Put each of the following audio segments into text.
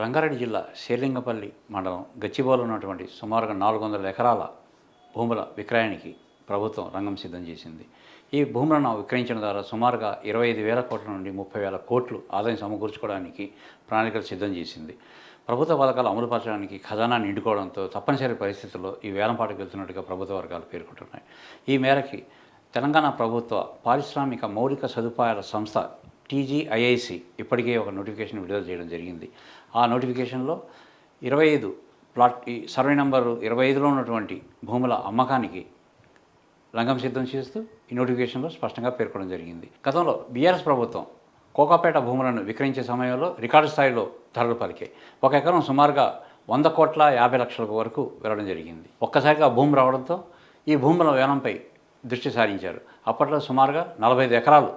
రంగారెడ్డి జిల్లా శేర్లింగపల్లి మండలం గచ్చిబౌలో ఉన్నటువంటి సుమారుగా నాలుగు వందల ఎకరాల భూముల విక్రయానికి ప్రభుత్వం రంగం సిద్ధం చేసింది. ఈ భూములను విక్రయించడం ద్వారా సుమారుగా ఇరవై ఐదు వేల కోట్ల నుండి ముప్పై వేల కోట్లు ఆదాయం సమకూర్చుకోవడానికి ప్రణాళికలు సిద్ధం చేసింది. ప్రభుత్వ పథకాలు అమలుపరచడానికి ఖజానా నిండుకోవడంతో తప్పనిసరి పరిస్థితుల్లో ఈ వేలంపాటకు వెళ్తున్నట్టుగా ప్రభుత్వ వర్గాలు పేర్కొంటున్నాయి. ఈ మేరకి తెలంగాణ ప్రభుత్వ పారిశ్రామిక మౌలిక సదుపాయాల సంస్థ టీజీఐఐసి ఇప్పటికే ఒక నోటిఫికేషన్ విడుదల చేయడం జరిగింది. ఆ నోటిఫికేషన్లో ఇరవై ఐదు ప్లాట్ ఈ సర్వే నంబరు ఇరవై ఐదులో ఉన్నటువంటి భూముల అమ్మకానికి లంగం సిద్ధం చేస్తూ ఈ నోటిఫికేషన్లో స్పష్టంగా పేర్కొనడం జరిగింది. గతంలో బీఆర్ఎస్ ప్రభుత్వం కోకాపేట భూములను విక్రయించే సమయంలో రికార్డు స్థాయిలో ధరలు పలికాయి. ఒక ఎకరం సుమారుగా వంద కోట్ల యాభై లక్షల వరకు వెళ్ళడం జరిగింది. ఒక్కసారిగా భూమి రావడంతో ఈ భూముల వేలంపై దృష్టి సారించారు. అప్పట్లో సుమారుగా నలభై ఐదు ఎకరాలు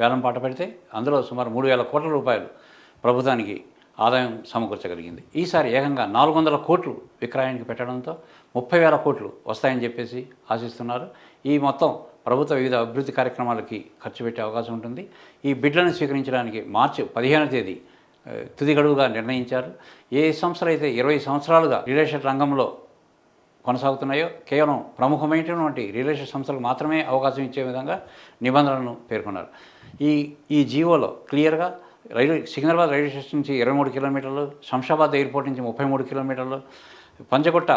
వేలం పాట పెడితే అందులో సుమారు మూడు వేల కోట్ల రూపాయలు ప్రభుత్వానికి ఆదాయం సమకూర్చగలిగింది. ఈసారి ఏకంగా నాలుగు వందల కోట్లు విక్రయానికి పెట్టడంతో ముప్పై వేల కోట్లు వస్తాయని చెప్పేసి ఆశిస్తున్నారు. ఈ మొత్తం ప్రభుత్వ వివిధ అభివృద్ధి కార్యక్రమాలకి ఖర్చు పెట్టే అవకాశం ఉంటుంది. ఈ బిడ్లను స్వీకరించడానికి మార్చి పదిహేనవ తేదీ తుది గడువుగా నిర్ణయించారు. ఏ సంస్థలు అయితే ఇరవై సంవత్సరాలుగా రియల్ ఎస్టేట్ రంగంలో కొనసాగుతున్నాయో కేవలం ప్రముఖమైనటువంటి రియల్ ఎస్టేట్ సంస్థలకు మాత్రమే అవకాశం ఇచ్చే విధంగా నిబంధనలను పేర్కొన్నారు. ఈ ఈ జీవోలో క్లియర్గా రైల్వే సికింద్రాబాద్ రైల్వే స్టేషన్ నుంచి ఇరవై మూడు కిలోమీటర్లు శంషాబాద్ ఎయిర్పోర్ట్ నుంచి ముప్పై మూడు కిలోమీటర్లు పంచగుట్ట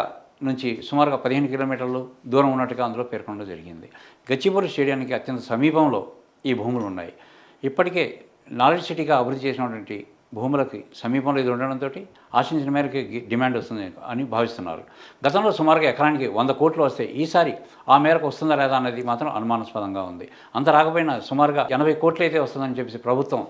నుంచి సుమారుగా పదిహేను కిలోమీటర్లు దూరం ఉన్నట్టుగా అందులో పేర్కొనడం జరిగింది. గచ్చిబౌలి స్టేడియానికి అత్యంత సమీపంలో ఈ భూములు ఉన్నాయి. ఇప్పటికే నాలెడ్జ్ సిటీగా అభివృద్ధి చేసినటువంటి భూములకి సమీపంలో ఇది ఉండడంతో ఆశించిన మేరకు డిమాండ్ వస్తుంది అని భావిస్తున్నారు. గతంలో సుమారుగా ఎకరానికి వంద కోట్లు వస్తే ఈసారి ఆ మేరకు వస్తుందా లేదా అనేది మాత్రం అనుమానాస్పదంగా ఉంది. అంత రాకపోయినా సుమారుగా ఎనభై కోట్లు అయితే వస్తుందని చెప్పేసి ప్రభుత్వం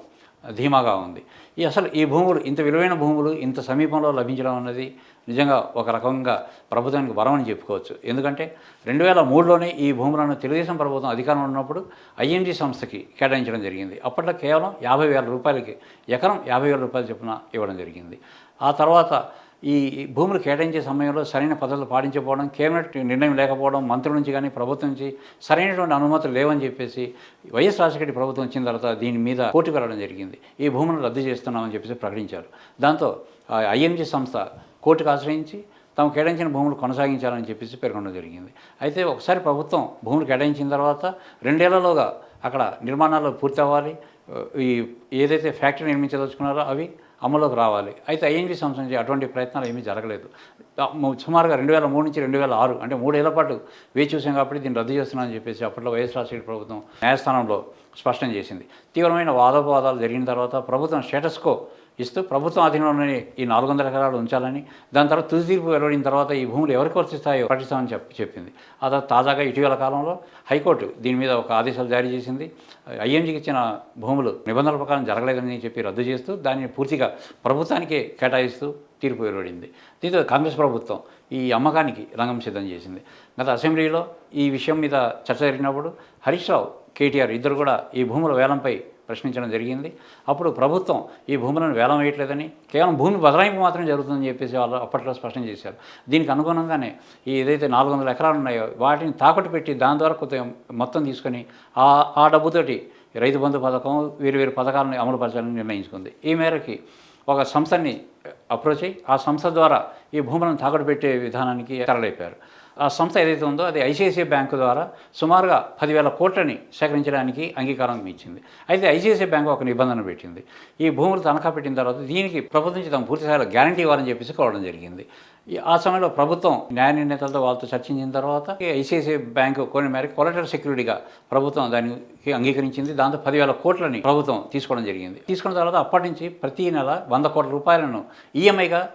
ధీమాగా ఉంది. ఈ అసలు ఈ భూములు ఇంత విలువైన భూములు ఇంత సమీపంలో లభించడం అన్నది నిజంగా ఒక రకంగా ప్రభుత్వానికి వరం అని చెప్పుకోవచ్చు. ఎందుకంటే రెండు వేల మూడులోనే ఈ భూములను తెలుగుదేశం ప్రభుత్వం అధికారంలో ఉన్నప్పుడు ఐఎన్జీ సంస్థకి కేటాయించడం జరిగింది. అప్పట్లో కేవలం యాభై వేల రూపాయలకి ఎకరం యాభై వేల రూపాయలు చొప్పున ఇవ్వడం జరిగింది. ఆ తర్వాత ఈ భూములు కేటాయించే సమయంలో సరైన పద్ధతులు పాటించకపోవడం కేబినెట్ నిర్ణయం లేకపోవడం మంత్రుల నుంచి కానీ ప్రభుత్వం నుంచి సరైనటువంటి అనుమతులు లేవని చెప్పేసి వైఎస్ రాజశేఖర ప్రభుత్వం వచ్చిన తర్వాత దీని మీద కోర్టుకు వెళ్ళడం జరిగింది. ఈ భూములను రద్దు చేస్తున్నామని చెప్పేసి ప్రకటించారు. దాంతో ఐఎంజీ సంస్థ కోర్టుకు ఆశ్రయించి తాము కేటాయించిన భూములు కొనసాగించాలని చెప్పేసి పేర్కొనడం జరిగింది. అయితే ఒకసారి ప్రభుత్వం భూములు కేటాయించిన తర్వాత రెండేళ్ళలోగా అక్కడ నిర్మాణాలు పూర్తి అవ్వాలి. ఈ ఏదైతే ఫ్యాక్టరీ నిర్మించదలుచుకున్నారో అవి అమల్లోకి రావాలి. అయితే ఐఎన్జీ సంస్థ అటువంటి ప్రయత్నాలు ఏమీ జరగలేదు. సుమారుగా రెండు వేల మూడు నుంచి రెండు వేల ఆరు అంటే మూడేళ్ళ పాటు వేచి చూసాం కాబట్టి దీన్ని రద్దు చేస్తున్నామని చెప్పేసి అప్పట్లో వైఎస్ రాజశేఖర ప్రభుత్వం న్యాయస్థానంలో స్పష్టం చేసింది. తీవ్రమైన వాదోపవాదాలు జరిగిన తర్వాత ప్రభుత్వం స్టేటస్కో ఇస్తూ ప్రభుత్వం ఆధీనంలోనే ఈ నాలుగు వందల ఎకరాలు ఉంచాలని దాని తర్వాత తుది తీర్పు వెలువడిన తర్వాత ఈ భూములు ఎవరికి వర్తిస్తాయో ప్రకటిస్తామని చెప్పి చెప్పింది. ఆ తర్వాత తాజాగా ఇటీవల కాలంలో హైకోర్టు దీని మీద ఒక ఆదేశాలు జారీ చేసింది. ఐఎంజీకి ఇచ్చిన భూములు నిబంధనల ప్రకారం జరగలేదని చెప్పి రద్దు చేస్తూ దానిని పూర్తిగా ప్రభుత్వానికే కేటాయిస్తూ తీర్పు వెలువడింది. దీంతో కాంగ్రెస్ ప్రభుత్వం ఈ అమ్మకానికి రంగం సిద్ధం చేసింది. గత అసెంబ్లీలో ఈ విషయం మీద చర్చ జరిగినప్పుడు హరీష్ రావు కేటీఆర్ ఇద్దరు కూడా ఈ భూముల వేలంపై ప్రశ్నించడం జరిగింది. అప్పుడు ప్రభుత్వం ఈ భూములను వేలం వేయట్లేదని కేవలం భూమి బదలాయింపు మాత్రమే జరుగుతుందని చెప్పేసి వాళ్ళు అప్పట్లో స్పష్టం చేశారు. దీనికి అనుగుణంగానే ఈ ఏదైతే నాలుగు వందల ఎకరాలు ఉన్నాయో వాటిని తాకట్టు పెట్టి దాని ద్వారా కొత్త మొత్తం తీసుకొని ఆ ఆ డబ్బుతోటి రైతు బంధు పథకం వేరు వేరు పథకాలను అమలుపరచాలని నిర్ణయించుకుంది. ఈ మేరకి ఒక సంస్థని అప్రోచ్ అయ్యి ఆ సంస్థ ద్వారా ఈ భూములను తాకట్టు పెట్టే విధానానికి తరలిపారు సంస్థ ఏదైతే ఉందో అది ఐసిఐసిఐ బ్యాంకు ద్వారా సుమారుగా పదివేల కోట్లని సేకరించడానికి అంగీకారం ఇచ్చింది. అయితే ఐసిఐసిఐ బ్యాంకు ఒక నిబంధన పెట్టింది. ఈ భూములు తనఖా పెట్టిన తర్వాత దీనికి ప్రభుత్వం నుంచి తమ పూర్తి స్థాయిలో గ్యారంటీ ఇవ్వాలని చెప్పేసి కోవడం జరిగింది. ఈ- ఆ సమయంలో ప్రభుత్వం న్యాయ నిర్ణేతలతో వాళ్ళతో చర్చించిన తర్వాత ఐసిఐసిఐ బ్యాంకు కొన్ని మేరకు కొలటర్ సెక్యూరిటీగా ప్రభుత్వం దానికి అంగీకరించింది. దాంతో పదివేల కోట్లని ప్రభుత్వం తీసుకోవడం జరిగింది. తీసుకున్న తర్వాత అప్పటి నుంచి ప్రతి నెల వంద కోట్ల రూపాయలను ఈఎంఐగా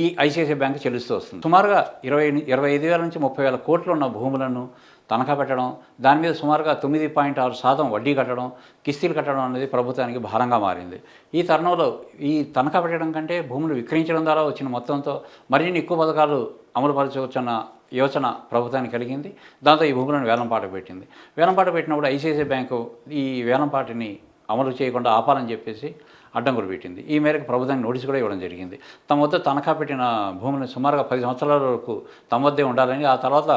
ఈ ఐసిఐసిఐ బ్యాంకు చెల్లిస్తూ వస్తుంది. సుమారుగా ఇరవై ఇరవై ఐదు వేల నుంచి ముప్పై వేల కోట్లు ఉన్న భూములను తనఖా పెట్టడం దాని మీద సుమారుగా తొమ్మిది పాయింట్ ఆరు శాతం వడ్డీ కట్టడం కిస్తీలు కట్టడం అనేది ప్రభుత్వానికి భారంగా మారింది. ఈ తరుణంలో ఈ తనఖా పెట్టడం కంటే భూములు విక్రయించడం ద్వారా వచ్చిన మొత్తంతో మరిన్ని ఎక్కువ పథకాలు అమలుపరచవచ్చన్న యోచన ప్రభుత్వానికి కలిగింది. దాంతో ఈ భూములను వేలంపాట పెట్టింది. వేలంపాట పెట్టినప్పుడు ఐసిఐసిఐ బ్యాంకు ఈ వేలంపాటిని అమలు చేయకుండా ఆపాలని చెప్పేసి అడ్డంకులు పెట్టింది. ఈ మేరకు ప్రభుత్వానికి నోటీస్ కూడా ఇవ్వడం జరిగింది. తమ వద్ద తనఖా పెట్టిన భూమిని సుమారుగా పది సంవత్సరాల వరకు తమ వద్దే ఉండాలని ఆ తర్వాత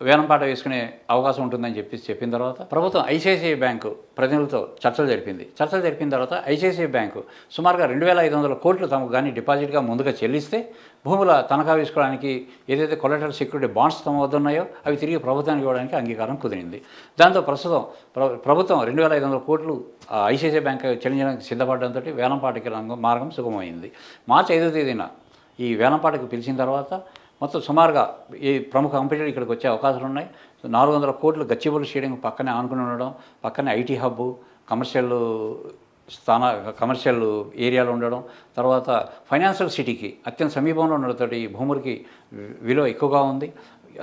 వేలంపాట వేసుకునే అవకాశం ఉంటుందని చెప్పి చెప్పిన తర్వాత ప్రభుత్వం ఐసిఐసిఐ బ్యాంకు ప్రతినిధులతో చర్చలు జరిపింది. చర్చలు జరిపిన తర్వాత ఐసిఐసిఐ బ్యాంకు సుమారుగా రెండు వేల ఐదు వందల కోట్లు తమకు కానీ డిపాజిట్గా ముందుగా చెల్లిస్తే భూముల తనఖా వేసుకోవడానికి ఏదైతే కొలెటరల్ సెక్యూరిటీ బాండ్స్ తమ వద్ద ఉన్నాయో అవి తిరిగి ప్రభుత్వానికి ఇవ్వడానికి అంగీకారం కుదిరింది. దాంతో ప్రస్తుతం ప్రభుత్వం రెండు వేల ఐదు వందల కోట్లు ఐసిఐసిఐ బ్యాంక్ చెల్లించడానికి సిద్ధపడడంతో వేలంపాటికి రంగం మార్గం సుగమమైంది. మార్చి ఐదో తేదీన ఈ వేలంపాటకు పిలిచిన తర్వాత మొత్తం సుమారుగా ఈ ప్రముఖ కంపెనీలు ఇక్కడికి వచ్చే అవకాశాలు ఉన్నాయి. నాలుగు వందల కోట్లు గచ్చిబౌలి స్టేడియం పక్కనే ఆనుకుని ఉండడం పక్కనే ఐటీ హబ్బు కమర్షియల్ స్థాన కమర్షియల్ ఏరియాలో ఉండడం తర్వాత ఫైనాన్షియల్ సిటీకి అత్యంత సమీపంలో ఉండడంతో ఈ భూములకి విలువ ఎక్కువగా ఉంది.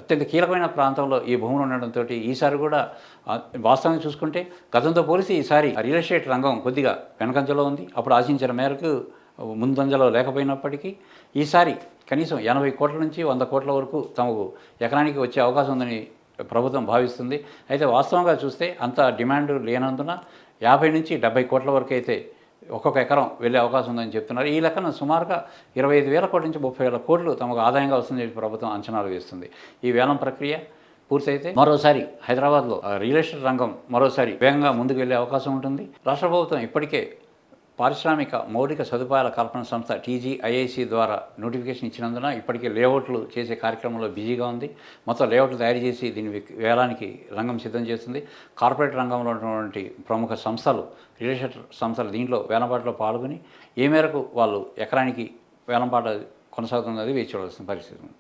అత్యంత కీలకమైన ప్రాంతంలో ఈ భూములు ఉండడంతో ఈసారి కూడా వాస్తవంగా చూసుకుంటే గతంతో పోలిసి ఈసారి రియల్ ఎస్టేట్ రంగం కొద్దిగా వెనకంజలో ఉంది. అప్పుడు ఆశించిన మేరకు ముందంజలో లేకపోయినప్పటికీ ఈసారి కనీసం ఎనభై కోట్ల నుంచి వంద కోట్ల వరకు తమకు ఎకరానికి వచ్చే అవకాశం ఉందని ప్రభుత్వం భావిస్తుంది. అయితే వాస్తవంగా చూస్తే అంత డిమాండ్ లేనందున యాభై నుంచి డెబ్బై కోట్ల వరకు అయితే ఒక్కొక్క ఎకరం వెళ్ళే అవకాశం ఉందని చెప్తున్నారు. ఈ లెక్కన సుమారుగా ఇరవై ఐదు వేల కోట్ల నుంచి ముప్పై వేల కోట్లు తమకు ఆదాయంగా వస్తుందని చెప్పి ప్రభుత్వం అంచనాలు వేస్తుంది. ఈ వేలం ప్రక్రియ పూర్తయితే మరోసారి హైదరాబాద్లో రియల్ ఎస్టేట్ రంగం మరోసారి వేగంగా ముందుకు వెళ్ళే అవకాశం ఉంటుంది. రాష్ట్ర ప్రభుత్వం ఇప్పటికే పారిశ్రామిక మౌలిక సదుపాయాల కల్పన సంస్థ టీజీఐఐసి ద్వారా నోటిఫికేషన్ ఇచ్చినందున ఇప్పటికే లేఅవుట్లు చేసే కార్యక్రమంలో బిజీగా ఉంది. మొత్తం లేఅవుట్లు తయారు చేసి దీని వేలానికి రంగం సిద్ధం చేస్తుంది. కార్పొరేట్ రంగంలో ఉన్నటువంటి ప్రముఖ సంస్థలు రియల్ ఎస్టేట్ సంస్థలు దీంట్లో వేలంపాటలో పాల్గొని ఏ మేరకు వాళ్ళు ఎకరానికి వేలంపాట కొనసాగుతున్నది వేచి చూడాల్సిన పరిస్థితి ఉంది.